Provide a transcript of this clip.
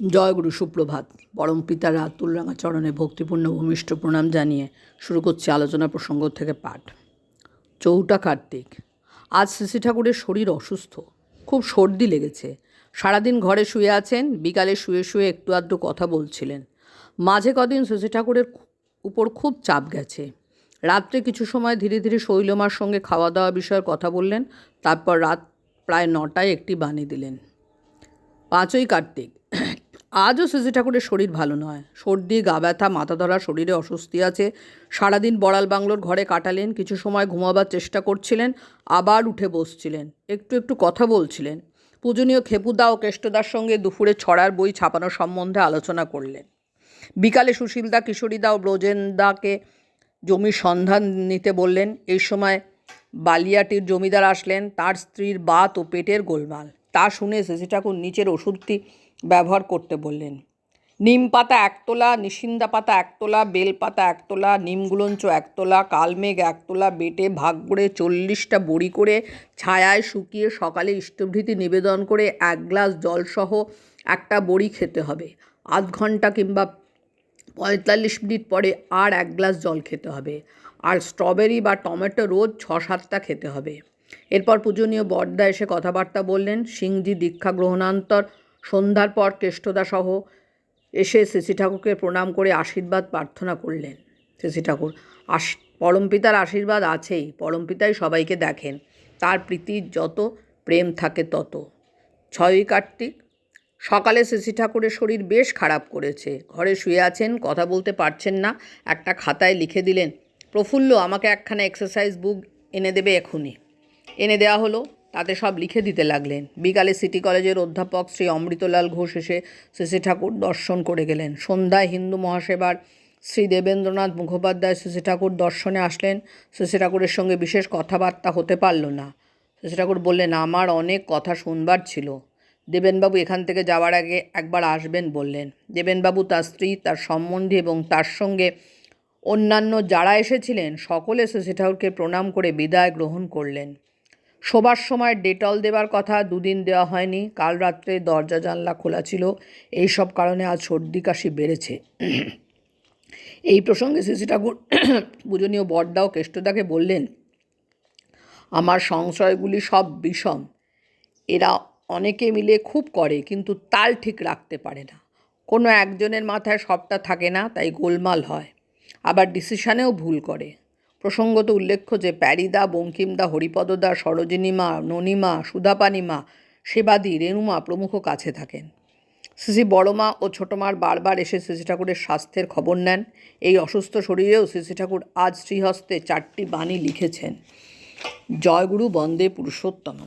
জয়গুরু সুপ্রভাত, পরম পিতা রাতুল রাঙা চরণে ভক্তিপূর্ণ ভূমিষ্ঠ প্রণাম জানিয়ে শুরু করছি আলোচনা প্রসঙ্গ থেকে পাঠ। চৌটা কার্তিক, আজ শ্রী ঠাকুরের শরীর অসুস্থ, খুব সর্দি লেগেছে। সারাদিন ঘরে শুয়ে আছেন, বিকালে শুয়ে শুয়ে একটু আধটু কথা বলছিলেন। মাঝে কদিন শশী ঠাকুরের উপর খুব চাপ গেছে। রাত্রে কিছু সময় ধীরে ধীরে শৈলমার সঙ্গে খাওয়া দাওয়া বিষয়ে কথা বললেন, তারপর রাত প্রায় নটায় একটি বাণী দিলেন। পাঁচই কার্তিক আজও সিসি ঠাকুরের শরীর ভালো নয়। সর্দি, গা ব্যথা, মাথা ধরা শরীরে অস্বস্তি আছে। সারাদিন বড়াল বাংলোর ঘরে কাটালেন, কিছু সময় ঘুমাবার চেষ্টা করছিলেন, আবার উঠে বসছিলেন, একটু একটু কথা বলছিলেন। পূজনীয় খেপুদা ও কেষ্টদার সঙ্গে দুপুরে ছড়ার বই ছাপানো সম্বন্ধে আলোচনা করলেন। বিকালে সুশীলদা, কিশোরীদা ও ব্রজেনদাকে জমির সন্ধান নিতে বললেন। এই সময় বালিয়াটির জমিদার আসলেন, তার স্ত্রীর বাত ও পেটের গোলমাল। তা শুনে শশী ঠাকুর নিচের ওষুধটি ব্যবহার করতে বললেন। নিম পাতা একতলা, নিশিন্দা পাতা একতলা, বেল পাতা একতলা নিমগুলঞ্চ একতলা, কালমেঘ একতলা, বেটে ভাগ করে চল্লিশটা বড়ি করে ছায়ায় শুকিয়ে সকালে ইষ্টভৃতি নিবেদন করে এক গ্লাস জলসহ একটা বড়ি খেতে হবে। আধ ঘণ্টা কিংবা পঁয়তাল্লিশ মিনিট পরে আর এক গ্লাস জল খেতে হবে। আর স্ট্রবেরি বা টমেটো রোজ ছ সাতটা খেতে হবে। এরপর পূজনীয় বর্দা এসে কথাবার্তা বললেন, সিংজি দীক্ষা গ্রহণান্তর, সন্ধ্যার পর কেষ্টদা সহ এসে শ্রী ঠাকুরকে প্রণাম করে আশীর্বাদ প্রার্থনা করলেন। শ্রী ঠাকুর, আশ পরমপিতার আশীর্বাদ আছেই পরমপিতাই সবাইকে দেখেন, তার প্রীতির যত, প্রেম থাকে তত। ছয়ই কার্তিক, সকালে শ্রী ঠাকুরের শরীর বেশ খারাপ করেছে, ঘরে শুয়ে আছেন, কথা বলতে পারছেন না, একটা খাতায় লিখে দিলেন, প্রফুল্ল, আমাকে একখানা এক্সারসাইজ বুক এনে দেবে এখনই। এনে দেওয়া হলো, তাতে সব লিখে দিতে লাগলেন। বিকালে সিটি কলেজের অধ্যাপক শ্রী অমৃতলাল ঘোষ এসে শ্রী ঠাকুর দর্শন করে গেলেন। সন্ধ্যায় হিন্দু মহাসেবার শ্রী দেবেন্দ্রনাথ মুখোপাধ্যায় শ্রী ঠাকুর দর্শনে আসলেন। শ্রী ঠাকুরের সঙ্গে বিশেষ কথাবার্তা হতে পারল না। শ্রী ঠাকুর বললেন, আমার অনেক কথা শুনবার ছিল। দেবেনবাবু এখান থেকে যাওয়ার আগে একবার আসবেন বললেন। দেবেনবাবু তার স্ত্রী, তার সম্বন্ধী এবং তার সঙ্গে অন্যান্য যারা এসেছিলেন, সকলে শ্রী ঠাকুরকে প্রণাম করে বিদায় গ্রহণ করলেন। শোবার সময় ডেটল দেবার কথা দুদিন দেওয়া হয়নি, কাল রাত্রে দরজা জানলা খোলা ছিল। এই সব কারণে আজ সর্দি কাশি বেড়েছে। এই প্রসঙ্গে শ্রী ঠাকুর পূজনীয় ও কেষ্টদাকে বললেন, আমার সংশয়গুলি সব বিষম। এরা অনেকে মিলে খুব করে, কিন্তু তাল ঠিক রাখতে পারে না। কোনো একজনের মাথায় সবটা থাকে না, তাই গোলমাল হয়। আবার ডিসিশনেও ভুল করে। প্রসঙ্গত উল্লেখ্য যে প্যারিদা, বঙ্কিমদা, হরিপদদা, সরোজিনীমা, ননিমা সুধাপানিমা সেবাদি, রেণুমা প্রমুখ কাছে থাকেন। শ্রী বড়মা ও ছোটমার বারবার এসে শ্রী ঠাকুরের স্বাস্থ্যের খবর নেন। এই অসুস্থ শরীরেও শ্রী ঠাকুর আজ শ্রীহস্তে চারটি বাণী লিখেছেন। জয়গুরু বন্দে পুরুষোত্তম